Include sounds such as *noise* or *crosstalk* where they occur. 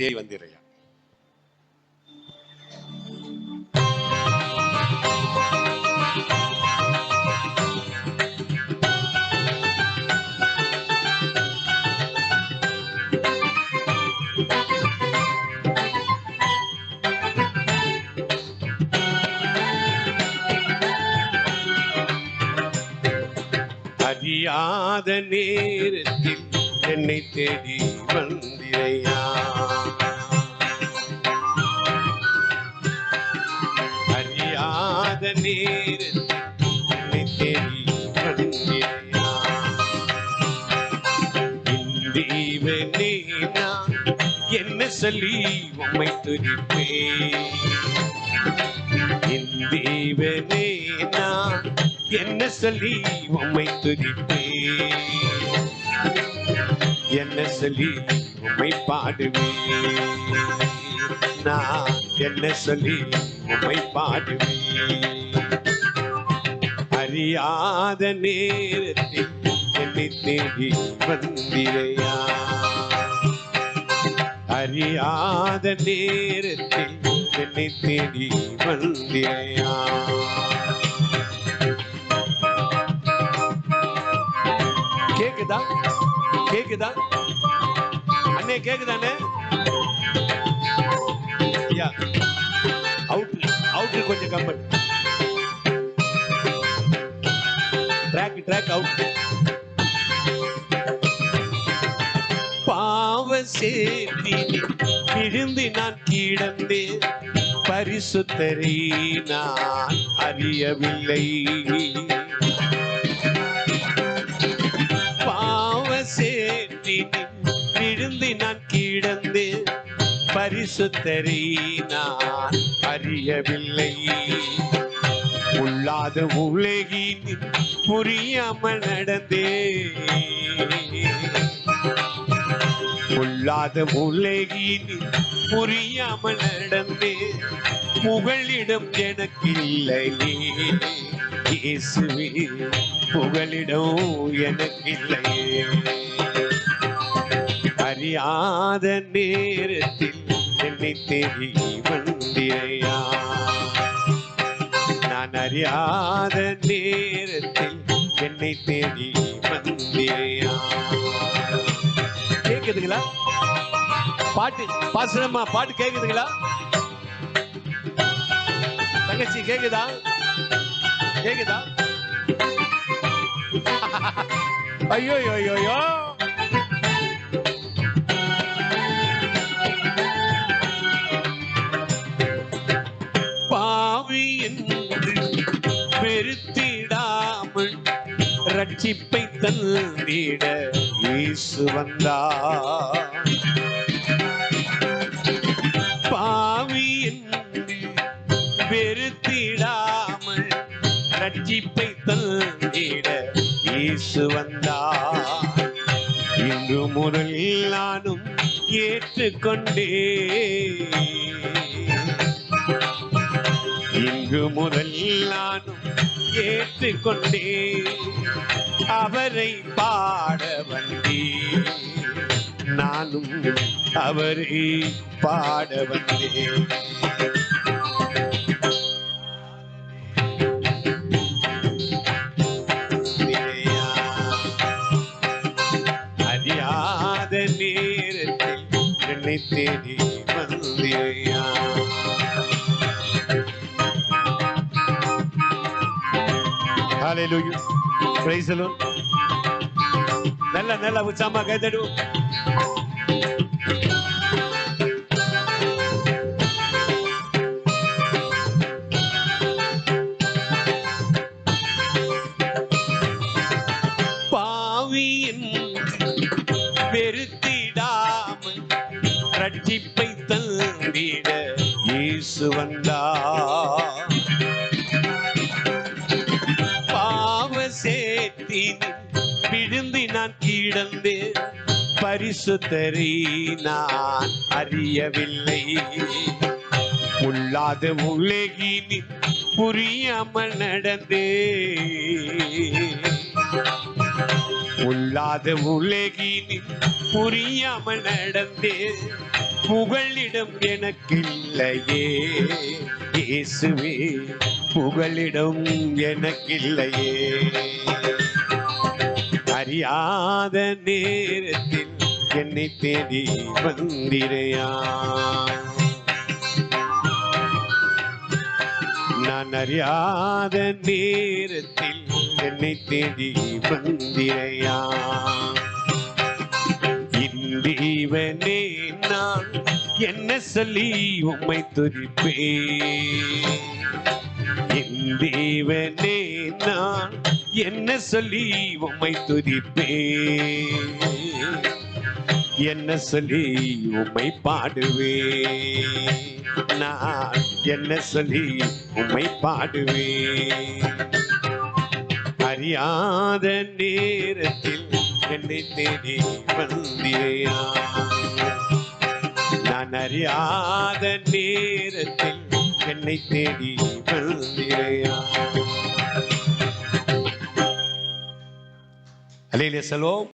தேடி வந்திரையா அறியாத நேரத்தில் என்னை தேடி வந்திரையா அறியாத நேரத்தில் என்னை தேவனே நான் என்ன சொல்லி உம்மை துதிப்பேன் என் தேவனே நான் என்ன சொல்லி உம்மை துதிப்பேன் என்ன சொல்லி உம்மை பாடுவேன்? நான் என்ன சொல்லி உமை பாடுவி. அறியாத நேரத்தில் என்னை தேடி வந்திரையா? அறியாத நேரத்தில் என்னை தேடி வந்திரையா? கேக்குதா? கேக்குதா? அண்ணே கேக்குதானே ஐயா. அவுட் அவுட் கொஞ்சம் கம்பல் ட்ராக் ட்ராக் அவுட் பாவ சேத்தி விழுந்து நான் கிடந்தேன். பரிசுத்தரை நான் அறியவில்லை. பாவ சேத்தி பரிசுத்தரை நான் அறியவில்லை. உள்ளாத உலகின் புரியாமல் நடந்தே உள்ளாத உலகின் புரியாமல் நடந்தே புகழிடம் எனக்கில்லையே இயேசுவே புகழிடம் எனக்கு இல்லையே அறியாத நேரத்தில் என்னை தேடி நான் அறியாத நேரத்தில் என்னை தேடி வந்திரையா கேக்குதுங்களா? பாட்டு பாசனமா பாட்டு கேக்குதுங்களா? தங்கச்சி கேக்குதா? கேக்குதா? *laughs* ஐயோ ஐயோ ஐயோ வெறுத்திடாமல் ரட்சிப்பை தந்திட இயேசு வந்தா பாவி வெறுத்திடாமல் ரட்சிப்பை தந்திட இயேசு வந்தா இன்று முதல் நானும் ஏற்றுக்கொண்டே இங்கு முதல் நானும் ஏற்றுக்கொண்டே. அவரை பாட வந்தேன். நானும் அவரை பாட வந்தேன். அறியாத நேரத்தில் என்னை தேடி Hallelujah. Praise the Lord. Nella, Nella, Utsama, Gaidadu. சேத்தின் விழுந்து நான் கிடந்து பரிசுத்தரை நான் அறியவில்லை. உள்ளாத உலகினின் புரியாமல் நடந்தே உள்ளாத உலகினில் புரியாமல் நடந்தே புகழிடம் எனக்கு இல்லையே இயேசுவே. புகழிடம் எனக்கில்லையே. அறியாத நேரத்தில் என்னை தேடி வந்திரையா? நான் அறியாத நேரத்தில் என்னை தேடி வந்திரையா? இந்தீவனே நான் என்ன சொல்லி உம்மை துதிப்பேன்? தேவனே நான் என்ன சொல்லி உம்மை துதிப்பேன்? என்ன சொல்லி உம்மை பாடுவேன்? நான் என்ன சொல்லி உம்மை பாடுவேன்? அறியாத நேரத்தில் என்னை தேடி வந்திரையா நான் அறியாத நேரத்தில் என்னை தேடி வந்திரையா அலையிலே செல்வோம்.